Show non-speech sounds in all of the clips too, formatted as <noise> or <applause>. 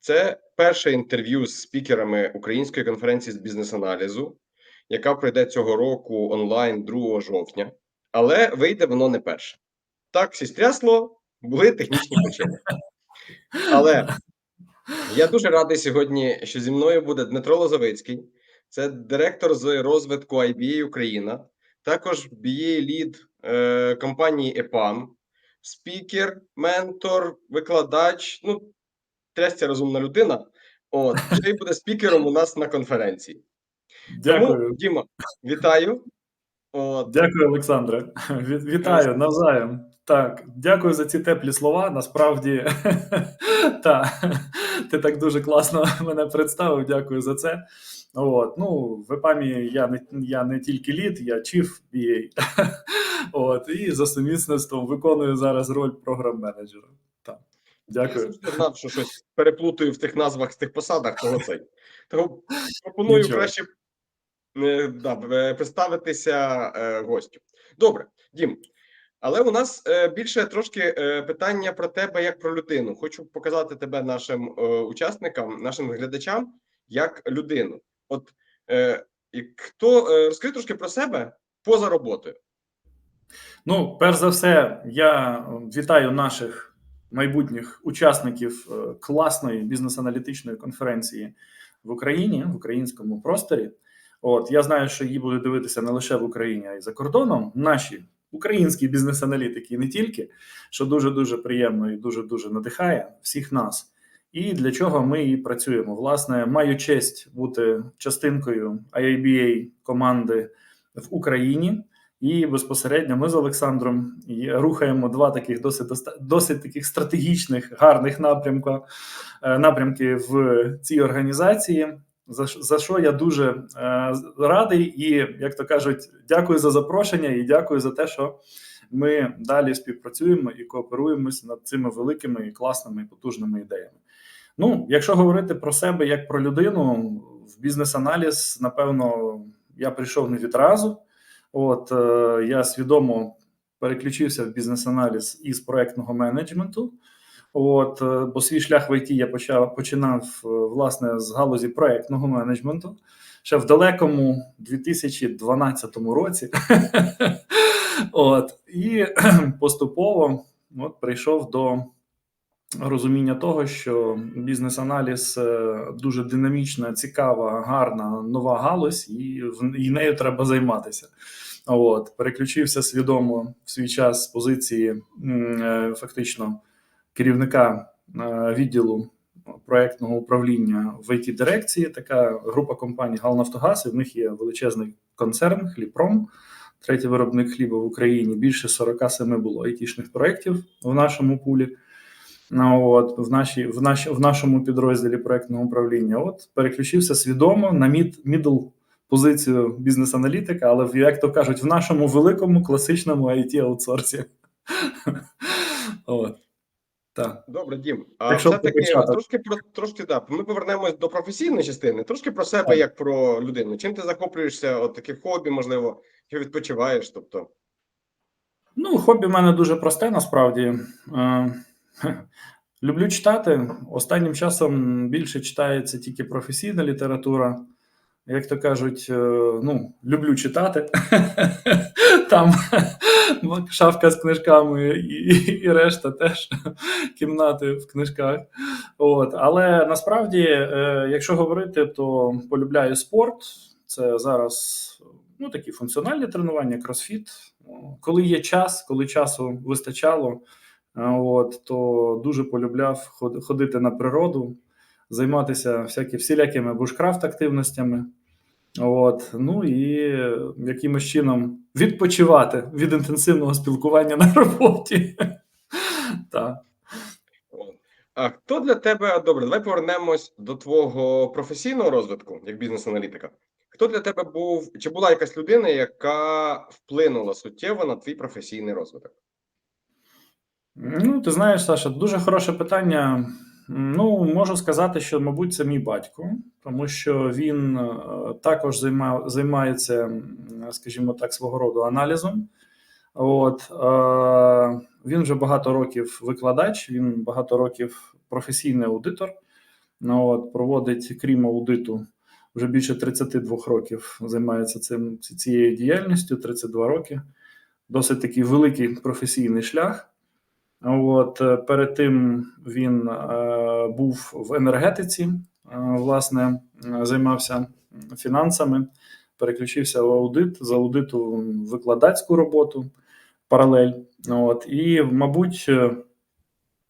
Це перше інтерв'ю з спікерами української конференції з бізнес-аналізу, яка пройде цього року онлайн 2 жовтня, але вийде воно не перше. Так, всі стрясло, були технічні причини. Але я дуже радий сьогодні, що зі мною буде Дмитро Лозовицький, це директор з розвитку IBA Україна, також BA лід е, компанії EPAM, спікер, ментор, викладач. Ну, трясця розумна людина. От, <laughs> ще й буде спікером у нас на конференції. Дякую. Тому, Діма, вітаю. От, Дякую, Олександре. Вітаю навзаєм. Так, дякую за ці теплі слова. Насправді, <laughs> та, ти так дуже класно <laughs> мене представив. Дякую за це. От, ну, в ЕПАМі я не, я не тільки лід, я чіф BA. От, і за сумісництвом виконую зараз роль програм-менеджера. Я дякую. завжди знав, що щось переплутаю в тих назвах, в тих посадах, того цей. Тому пропоную Нічого. краще е, да, е, представитися е, гостю. Добре, Дім. Але у нас е, більше трошки е, питання про тебе як про людину. Хочу показати тебе нашим е, учасникам, нашим глядачам як людину. От е, і хто е, розкажи трошки про себе поза роботою. Ну, перш за все, я вітаю наших майбутніх учасників е, класної бізнес-аналітичної конференції в Україні, в українському просторі. От я знаю, що її будуть дивитися не лише в Україні, а й за кордоном. Наші українські бізнес-аналітики, і не тільки, що дуже дуже приємно і дуже дуже надихає всіх нас. І для чого ми і працюємо. Власне, маю честь бути частинкою IABA команди в Україні. І безпосередньо ми з Олександром рухаємо два таких досить досить таких стратегічних гарних напрямка е, напрямки в цій організації. За, за що я дуже е, радий, і як то кажуть, дякую за запрошення і дякую за те, що ми далі співпрацюємо і кооперуємося над цими великими і класними і потужними ідеями. Ну, якщо говорити про себе як про людину, в бізнес-аналіз, напевно, я прийшов не відразу. От е, я свідомо переключився в бізнес-аналіз із проектного менеджменту. От, е, бо свій шлях в ІТ я почав починав е, власне з галузі проектного менеджменту ще в далекому 2012 році. <laughs> От, і <clears throat> поступово от, прийшов до розуміння того, що бізнес-аналіз е, дуже динамічна, цікава, гарна нова галузь, і, і нею треба займатися. От, переключився свідомо в свій час з позиції е, фактично керівника е, відділу проектного управління в it дирекції. Така група компаній Галнафтогаз. І в них є величезний концерн Хліпром, третій виробник хліба в Україні. Більше 47 було айтішних проєктів в нашому пулі. Ну, от, в, нашій, в, наш, в нашому підрозділі проектного управління. От переключився свідомо на мід, мідл позицію бізнес-аналітика, але в- як то кажуть, в нашому великому класичному it аутсорсі. <laughs> От. Так. Добре, Дім. А все-таки трошки про трошки да. Ми повернемось до професійної частини, трошки про себе Так. як про людину. Чим ти захоплюєшся? От таке хобі, можливо, що відпочиваєш? Тобто, Ну, хобі в мене дуже просте насправді. <laughs> Люблю читати. Останнім часом більше читається тільки професійна література. Як то кажуть, е, ну, люблю читати. <laughs> Там <laughs> шафка з книжками і, і решта теж кімнати в книжках. От. Але насправді, е, якщо говорити, то полюбляю спорт. Це зараз ну, такі функціональні тренування, кросфіт. Коли є час, коли часу вистачало, от, то дуже полюбляв ход- ходити на природу, займатися всякі, всілякими бушкрафт активностями. От, ну і е, якимось чином відпочивати від інтенсивного спілкування на роботі. <laughs> Так. а хто для тебе добре? Давай повернемось до твого професійного розвитку як бізнес-аналітика. Хто для тебе був чи була якась людина, яка вплинула суттєво на твій професійний розвиток? Ну, ти знаєш, Саша, дуже хороше питання. Ну, можу сказати, що, мабуть, це мій батько, тому що він е, також займа, займається, скажімо так, свого роду аналізом. От, е, він вже багато років викладач, він багато років професійний аудитор. Ну, от, проводить, крім аудиту, вже більше 32 років займається цим цією діяльністю, 32 роки. Досить такий великий професійний шлях. От е, перед тим він е, був в енергетиці, е, власне, займався фінансами, переключився в аудит з аудиту викладацьку роботу паралель. От і, мабуть, е,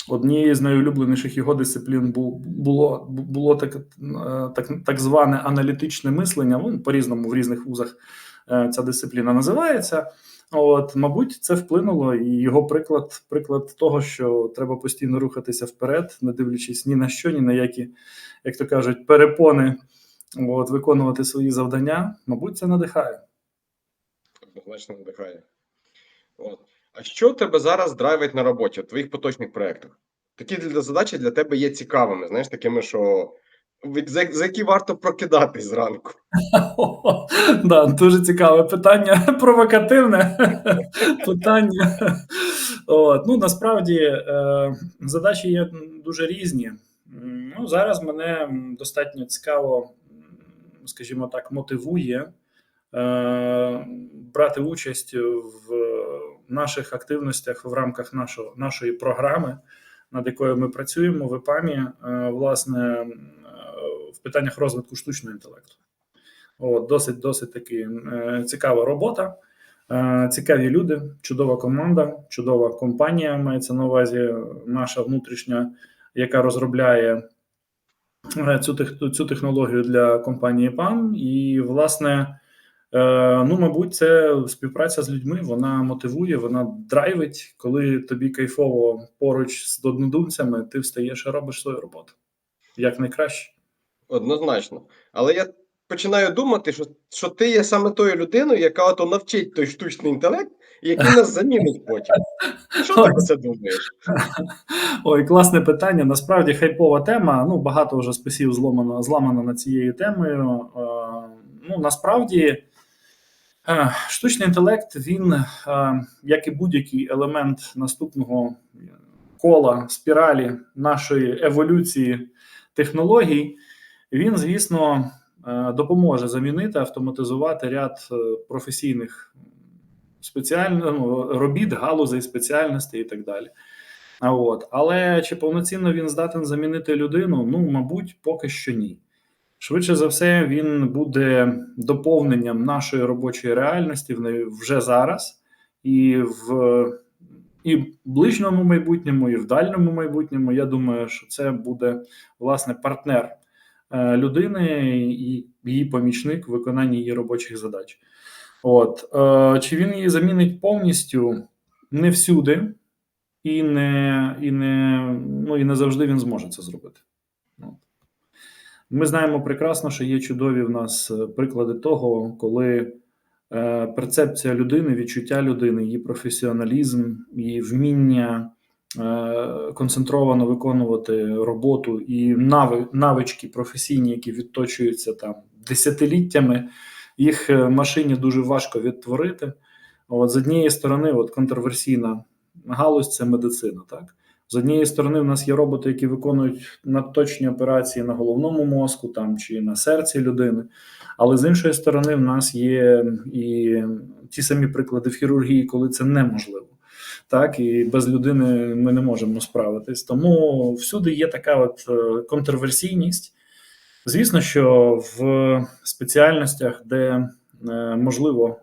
однією з найулюбленіших його дисциплін бу- було, було так, е, так, так зване аналітичне мислення. Ну, по-різному в різних вузах ця дисципліна називається. От, мабуть, це вплинуло, і його приклад, приклад того, що треба постійно рухатися вперед, не дивлячись ні на що, ні на які, як то кажуть, перепони, от, виконувати свої завдання. Мабуть, це надихає. Однозначно надихає. От. А що тебе зараз драйвить на роботі, в твоїх поточних проєктах? Такі задачі для тебе є цікавими, знаєш, такими, що за, які варто прокидатись зранку. <laughs> Да, дуже цікаве питання, <laughs> провокативне <laughs> питання. От, ну, насправді е, задачі є дуже різні. Ну, зараз мене достатньо цікаво, скажімо так, мотивує е, брати участь в наших активностях в рамках нашого, нашої програми, над якою ми працюємо в ЕПАМі, е, власне, в питаннях розвитку штучного інтелекту. От, досить досить таки е, цікава робота, е, цікаві люди, чудова команда, чудова компанія мається на увазі наша внутрішня, яка розробляє е, цю, цю технологію для компанії PAM. І, власне, ну, мабуть, це співпраця з людьми, вона мотивує, вона драйвить, коли тобі кайфово поруч з однодумцями, ти встаєш і робиш свою роботу. Як найкраще. Однозначно. Але я починаю думати, що, що ти є саме тою людиною, яка ото навчить той штучний інтелект, і який нас замінить потім. Що ти про це думаєш? Ой, класне питання. Насправді хайпова тема. Ну, багато вже списів зломано, зламано над цією темою. Е, ну, насправді, е, штучний інтелект, він, е, як і будь-який елемент наступного кола, спіралі нашої еволюції технологій, він, звісно, е, допоможе замінити, автоматизувати ряд е, професійних спеціально ну, робіт, галузей, спеціальностей і так далі. А от, але чи повноцінно він здатен замінити людину? Ну, мабуть, поки що ні. Швидше за все, він буде доповненням нашої робочої реальності вже зараз, і в і в ближньому майбутньому, і в дальньому майбутньому. Я думаю, що це буде власне партнер людини і її помічник в виконанні її робочих задач. От е, чи він її замінить повністю? Не всюди, і не, і не, ну, і не завжди він зможе це зробити. Ми знаємо прекрасно, що є чудові в нас е, приклади того, коли е, перцепція людини, відчуття людини, її професіоналізм, її вміння е, концентровано виконувати роботу і навички професійні, які відточуються там десятиліттями, їх е, машині дуже важко відтворити. От, з однієї сторони, от контроверсійна галузь це медицина. Так з однієї сторони, в нас є роботи, які виконують надточні операції на головному мозку там чи на серці людини. Але з іншої сторони, в нас є і ті самі приклади в хірургії, коли це неможливо. Так, і без людини ми не можемо справитись. Тому всюди є така от е, контроверсійність. Звісно, що в спеціальностях, де е, можливо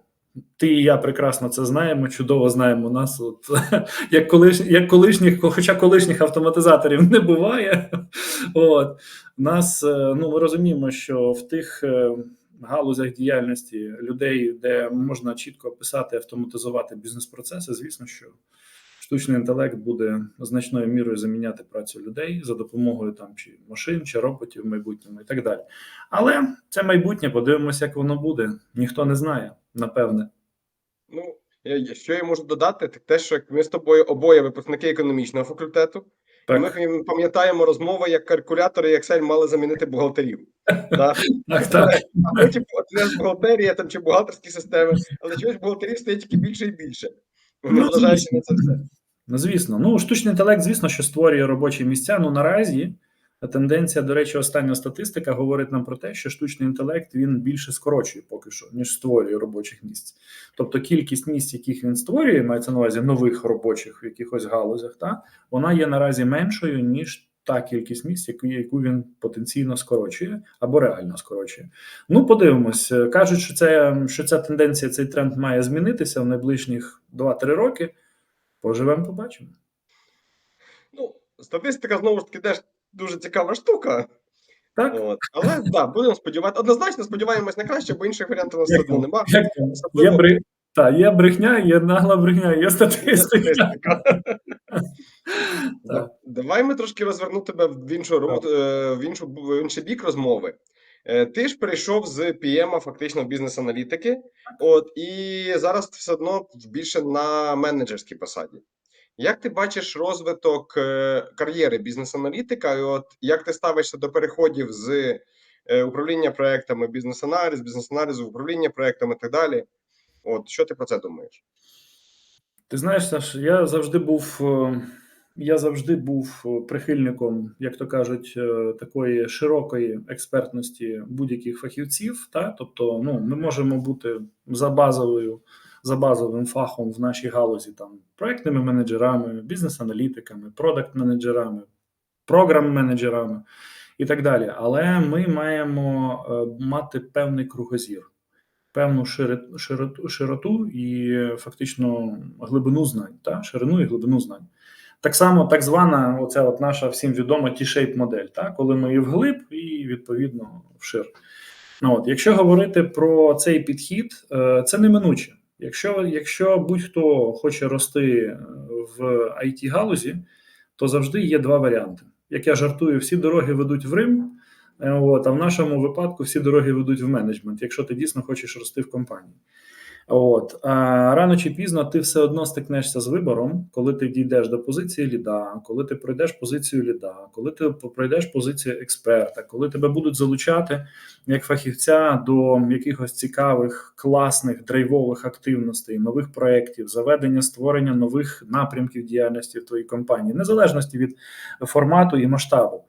ти і я прекрасно це знаємо, чудово знаємо нас. От <laughs> як колиш, як колишніх, хоча колишніх автоматизаторів не буває. <laughs> От нас ну ми розуміємо, що в тих галузях діяльності людей, де можна чітко описати, автоматизувати бізнес-процеси, звісно, що штучний інтелект буде значною мірою заміняти працю людей за допомогою там чи машин, чи роботів в майбутньому, і так далі. Але це майбутнє, подивимося, як воно буде. Ніхто не знає, напевне. Ну, що я можу додати, так те, що ми з тобою обоє випускники економічного факультету, і ми пам'ятаємо розмови, як калькулятори і Excel мали замінити бухгалтерів. <laughs> Так, так. А потім от не ж бухгалтерія там, чи бухгалтерські системи, але чогось бухгалтерів стає тільки більше і більше. Ну, Незважаючи на це все. Ну, звісно, ну штучний інтелект, звісно, що створює робочі місця. Ну наразі Тенденція, до речі, остання статистика говорить нам про те, що штучний інтелект він більше скорочує поки що, ніж створює робочих місць. Тобто кількість місць, яких він створює, мається на увазі нових робочих в якихось галузях, та вона є наразі меншою, ніж та кількість місць, яку, яку він потенційно скорочує або реально скорочує. Ну, подивимось. Кажуть, що це що ця тенденція, цей тренд має змінитися в найближчих 2-3 роки. Поживемо, побачимо. Ну, статистика знову ж таки теж дуже цікава штука. Так? От. Але да, будемо сподіватися. Однозначно сподіваємось на краще, бо інших варіантів у нас одно там? нема. Як там? Є. Та, є брехня, є нагла брехня, є статистика. статистика. Так. Давай ми трошки розверну тебе в іншу роботу, е, в іншу в інший бік розмови. Е, Ти ж перейшов з PM, фактично в бізнес-аналітики, от і зараз ти все одно більше на менеджерській посаді. Як ти бачиш розвиток е, кар'єри бізнес-аналітика? І от як ти ставишся до переходів з е, управління проектами, бізнес-аналіз, бізнес-аналізу, управління проектами і так далі? От що ти про це думаєш? Ти знаєш, Саш, я завжди був. е, Я завжди був прихильником, як то кажуть, такої широкої експертності будь-яких фахівців. Та? Тобто, ну, ми можемо бути за базовою, за базовим фахом в нашій галузі там проектними менеджерами, бізнес-аналітиками, продакт-менеджерами, програм-менеджерами і так далі. Але ми маємо е, мати певний кругозір певну широту, широту і фактично глибину знань, та? ширину і глибину знань. Так само, так звана, оця от наша всім відома T-shape модель, та? коли ми і вглиб, і відповідно вшир. Ну, от, якщо говорити про цей підхід, е, це неминуче. Якщо, якщо будь-хто хоче рости е, в it галузі то завжди є два варіанти. Як я жартую, всі дороги ведуть в Рим. Е, От, а в нашому випадку всі дороги ведуть в менеджмент, якщо ти дійсно хочеш рости в компанії. От. А рано чи пізно ти все одно стикнешся з вибором, коли ти дійдеш до позиції ліда, коли ти пройдеш позицію ліда, коли ти пройдеш позицію експерта, коли тебе будуть залучати як фахівця до якихось цікавих, класних драйвових активностей, нових проєктів, заведення створення нових напрямків діяльності в твоїй компанії, незалежності від формату і масштабу.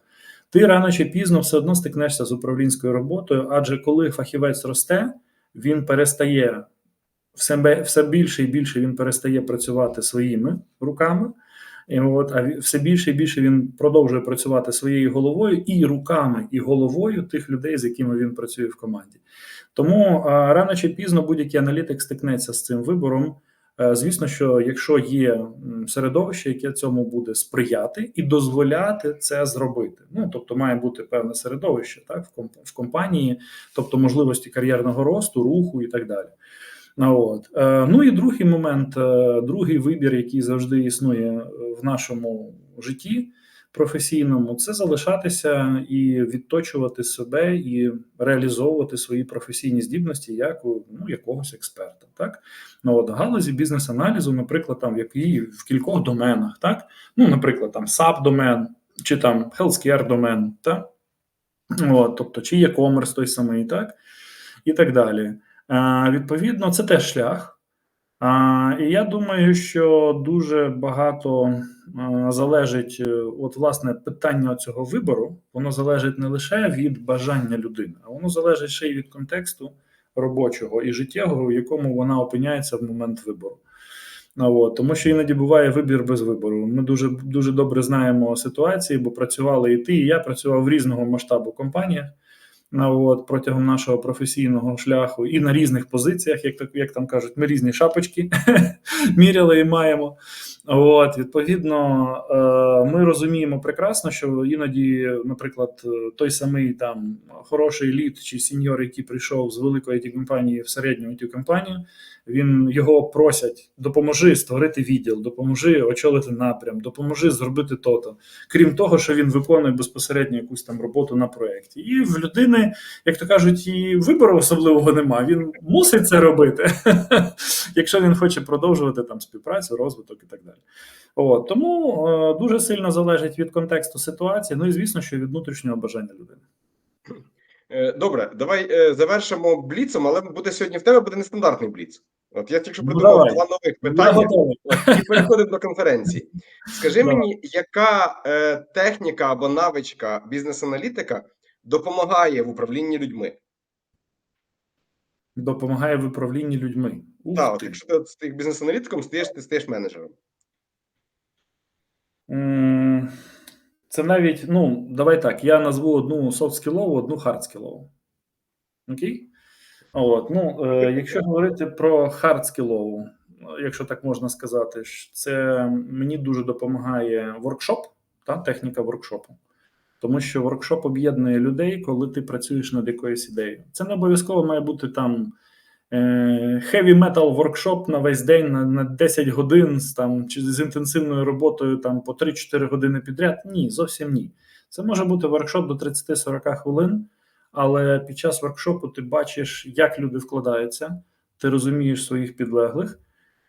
Ти рано чи пізно все одно стикнешся з управлінською роботою, адже коли фахівець росте, він перестає все, все більше і більше він перестає працювати своїми руками. І от, а все більше і більше він продовжує працювати своєю головою і руками, і головою тих людей, з якими він працює в команді. Тому а, рано чи пізно будь-який аналітик стикнеться з цим вибором. Е, Звісно, що якщо є середовище, яке цьому буде сприяти і дозволяти це зробити. Ну тобто має бути певне середовище так в комп- в компанії, тобто можливості кар'єрного росту, руху і так далі. От. Е, Ну і другий момент, е, другий вибір, який завжди існує е, в нашому житті професійному, це залишатися і відточувати себе, і реалізовувати свої професійні здібності як у ну, якогось експерта. Так? Ну, от, галузі бізнес-аналізу, наприклад, там в якій в кількох доменах, так? Ну, наприклад, там SAP домен чи там healthcare домен, так? От, тобто, чи комерс той самий, так? І так далі. А, відповідно, це теж шлях. І я думаю, що дуже багато залежить, е, от власне питання цього вибору, воно залежить не лише від бажання людини, а воно залежить ще й від контексту робочого і життєвого, в якому вона опиняється в момент вибору. От, тому що іноді буває вибір без вибору. Ми дуже дуже добре знаємо ситуації, бо працювали і ти, і я працював в різного масштабу компаніях. От, протягом нашого професійного шляху і на різних позиціях, як як там кажуть, ми різні шапочки <laughs> міряли і маємо. От, відповідно, е, ми розуміємо прекрасно, що іноді, наприклад, той самий там хороший лід чи сіньор, який прийшов з великої it компанії в середню it компанію, він його просять: допоможи створити відділ, допоможи очолити напрям, допоможи зробити то-то. Крім того, що він виконує безпосередньо якусь там роботу на проєкті. І в людини, як то кажуть, і вибору особливого немає. Він мусить це робити, <laughs> якщо він хоче продовжувати там співпрацю, розвиток і так далі. От, тому е, дуже сильно залежить від контексту ситуації. Ну і звісно, що від внутрішнього бажання людини. Е, Добре, давай е, завершимо бліцом, але буде сьогодні в тебе буде нестандартний бліц. От я тільки Ну, придумав два нових питання і переходимо до конференції. Скажи Давай. мені, яка е, техніка або навичка бізнес-аналітика допомагає в управлінні людьми? Допомагає в управлінні людьми. Так, ти. якщо ти стаєш бізнес-аналітиком, стаєш, ти стаєш менеджером. Це навіть, ну, давай так, я назву одну софт-скілову, одну хардскілову. Окей? От, ну, е, якщо говорити про хардскілову, якщо так можна сказати, це мені дуже допомагає воркшоп, та, техніка воркшопу. Тому що воркшоп об'єднує людей, коли ти працюєш над якоюсь ідеєю. Це не обов'язково має бути там heavy metal воркшоп на весь день на, на 10 годин там, чи з інтенсивною роботою там, по 3-4 години підряд. Ні, зовсім ні. Це може бути воркшоп до 30-40 хвилин, але під час воркшопу ти бачиш, як люди вкладаються, ти розумієш своїх підлеглих,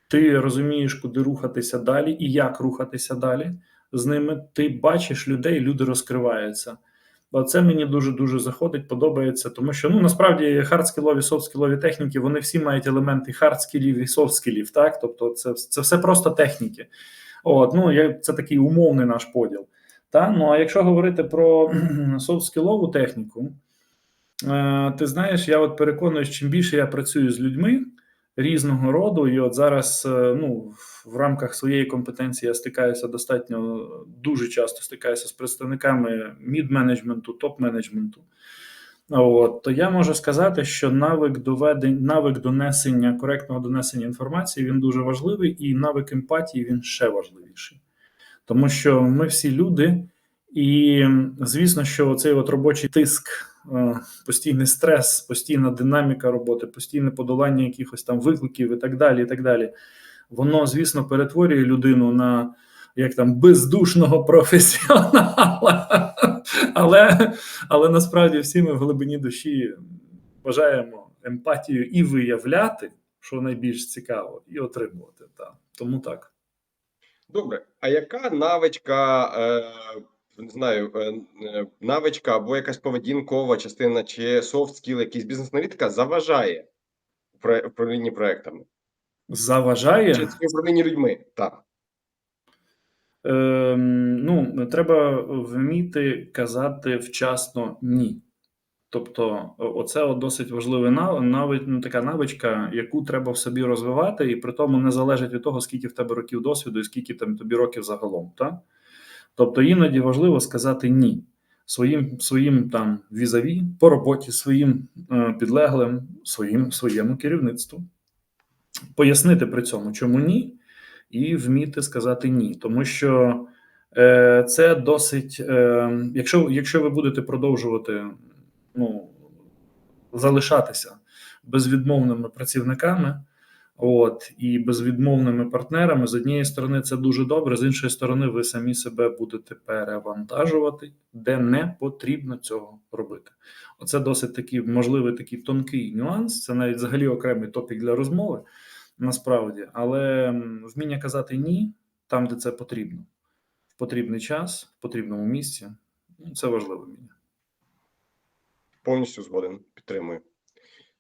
ти розумієш, куди рухатися далі і як рухатися далі з ними. Ти бачиш людей, люди розкриваються. Це мені дуже дуже заходить, подобається, тому що ну насправді хардскілові, софтскілові техніки вони всі мають елементи хардскілів і софтскілів, так тобто, це це все просто техніки. От ну це такий умовний наш поділ. Та ну а якщо говорити про <clears throat> софтскілову техніку, е, ти знаєш, я от переконуюсь, чим більше я працюю з людьми різного роду, і от зараз е, ну в рамках своєї компетенції я стикаюся достатньо дуже часто стикаюся з представниками мід-менеджменту, топ-менеджменту. От, то я можу сказати, що навик доведень, навик донесення, коректного донесення інформації він дуже важливий, і навик емпатії він ще важливіший. Тому що ми всі люди, і звісно, що цей робочий тиск, постійний стрес, постійна динаміка роботи, постійне подолання якихось там викликів і так далі. і так далі, Воно, звісно, перетворює людину на як там бездушного <laughs> професіонала. Але, але насправді всі ми в глибині душі бажаємо емпатію і виявляти, що найбільш цікаво, і отримувати. Так. Тому так. Добре. А яка навичка, е, не знаю, е, е, навичка або якась поведінкова частина чи софт скіл, якийсь бізнес-аналітика заважає управлінні проектами? Заважає? Чи управлінні людьми? Так. Е, ну, треба вміти казати вчасно ні. Тобто, оце досить важлива навик, ну, така навичка, яку треба в собі розвивати, і при тому не залежить від того, скільки в тебе років досвіду і скільки там тобі років загалом. Та? Тобто іноді важливо сказати ні своїм своїм там візаві по роботі, своїм е, підлеглим, своїм своєму керівництву. Пояснити при цьому, чому ні, і вміти сказати ні. Тому що е, це досить, е, якщо, якщо ви будете продовжувати ну, залишатися безвідмовними працівниками, от і безвідмовними партнерами, з однієї сторони, це дуже добре, з іншої сторони, ви самі себе будете перевантажувати, де не потрібно цього робити. Оце досить такий можливий такий тонкий нюанс. Це навіть взагалі окремий топік для розмови, насправді, але вміння казати ні там, де це потрібно, в потрібний час, в потрібному місці. ну, Це важливе вміння. Повністю згоден, підтримую.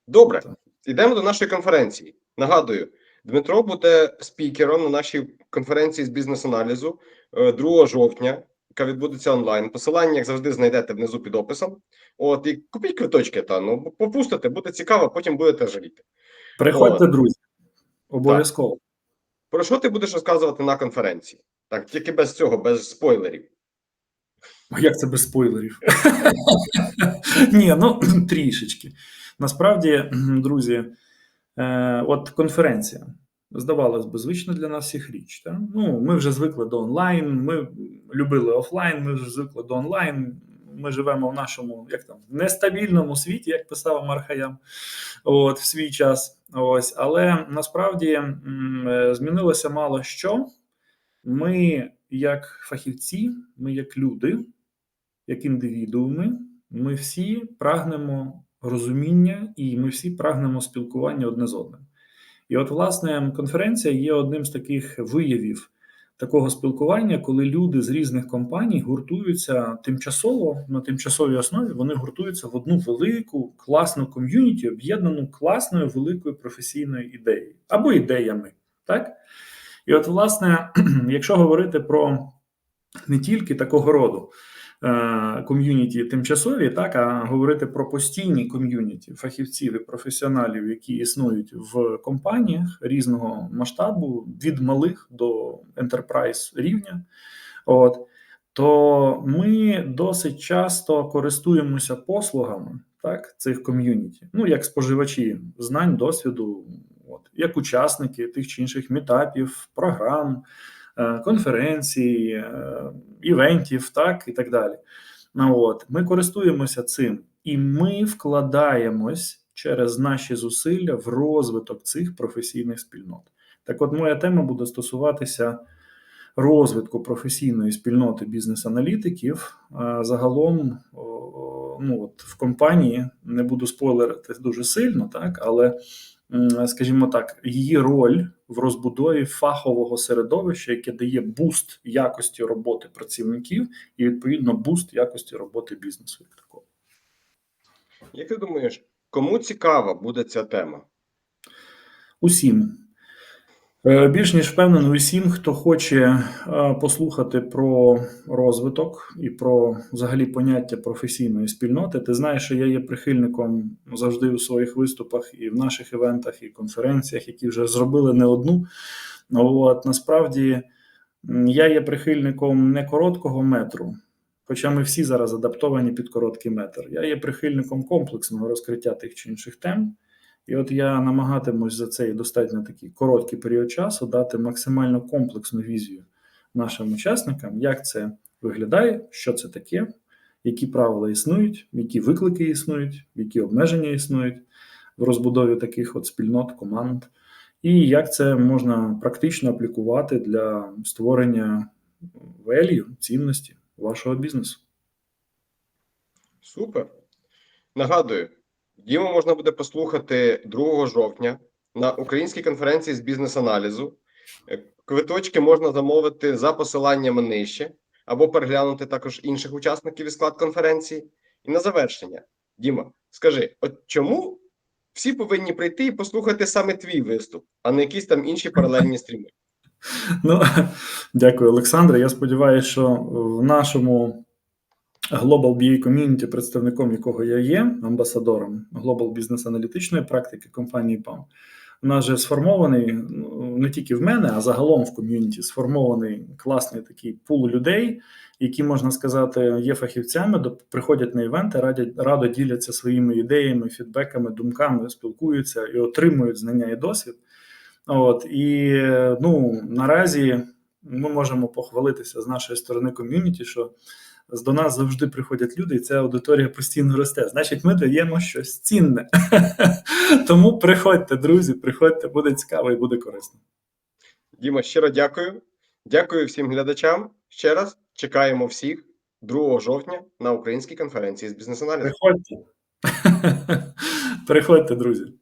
Добре, Так. йдемо до нашої конференції. Нагадую, Дмитро буде спікером на нашій конференції з бізнес-аналізу е, 2 жовтня, яка відбудеться онлайн. Посилання, як завжди, знайдете внизу під описом. От і купіть квиточки, та ну попустите, буде цікаво, потім будете жаліти. Приходьте, друзі, обов'язково. Про що ти будеш розказувати на конференції? Так, тільки без цього, без спойлерів. Як це без спойлерів? <laughs> Ні, ну <clears throat> трішечки. Насправді, друзі, е, от конференція. Здавалось би, звична для нас всіх річ. Так? Ну, Ми вже звикли до онлайн, ми любили офлайн, ми вже звикли до онлайн. Ми живемо в нашому як там нестабільному світі, як писав Мархаям, от в свій час. Ось, але насправді е, змінилося мало що. Ми, як фахівці, ми як люди, як індивідууми, ми всі прагнемо розуміння і ми всі прагнемо спілкування одне з одним. І от, власне, конференція є одним з таких виявів такого спілкування, коли люди з різних компаній гуртуються тимчасово на тимчасовій основі. Вони гуртуються в одну велику класну ком'юніті, об'єднану класною великою професійною ідеєю або ідеями. Так? І от, власне, <clears throat> якщо говорити про не тільки такого роду ком'юніті тимчасові, так, а говорити про постійні ком'юніті фахівців і професіоналів, які існують в компаніях різного масштабу, від малих до enterprise рівня, от, то ми досить часто користуємося послугами так, цих ком'юніті, ну як споживачі знань, досвіду, от, як учасники тих чи інших мітапів, програм е, конференцій, е, івентів, так і так далі. Ну, от ми користуємося цим, і ми вкладаємось через наші зусилля в розвиток цих професійних спільнот. Так, от моя тема буде стосуватися розвитку професійної спільноти бізнес-аналітиків. Загалом, ну от в компанії не буду спойлерити дуже сильно, так але скажімо так, її роль в розбудові фахового середовища, яке дає буст якості роботи працівників і відповідно буст якості роботи бізнесу. Як такого. Як ти думаєш, кому цікава буде ця тема? Усім. Е, Більш ніж впевнений, усім, хто хоче е, послухати про розвиток і про взагалі поняття професійної спільноти. Ти знаєш, що я є прихильником завжди у своїх виступах і в наших івентах, і конференціях, які вже зробили не одну. Ну, От насправді я є прихильником не короткого метру, хоча ми всі зараз адаптовані під короткий метр. Я є прихильником комплексного розкриття тих чи інших тем. І от я намагатимусь за цей достатньо такий короткий період часу дати максимально комплексну візію нашим учасникам, як це виглядає, що це таке, які правила існують, які виклики існують, які обмеження існують в розбудові таких от спільнот, команд, і як це можна практично аплікувати для створення value, цінності вашого бізнесу. Супер. Нагадую, Діму можна буде послухати 2 жовтня на українській конференції з бізнес-аналізу. Е, Квиточки можна замовити за посиланнями нижче, або переглянути також інших учасників і склад конференції. І на завершення, Діма, скажи, от чому всі повинні прийти і послухати саме твій виступ, а не якісь там інші паралельні стріми? Ну, <laughs> дякую, Олександре. Я сподіваюся, що в нашому Global BA Community, представником якого я є, амбасадором Global бізнес-аналітичної практики компанії PAM, у нас вже сформований ну, не тільки в мене, а загалом в ком'юніті сформований класний такий пул людей, які, можна сказати, є фахівцями, приходять на івенти, радять, радо діляться своїми ідеями, фідбеками, думками, спілкуються і отримують знання і досвід. От і ну наразі ми можемо похвалитися з нашої сторони ком'юніті, що до нас завжди приходять люди, і ця аудиторія постійно росте. Значить, ми даємо щось цінне. <laughs> Тому приходьте, друзі, приходьте, буде цікаво і буде корисно. Діма, щиро дякую. Дякую всім глядачам. Ще раз чекаємо всіх 2 жовтня на українській конференції з бізнес-аналізу. Приходьте. <laughs> Приходьте, друзі.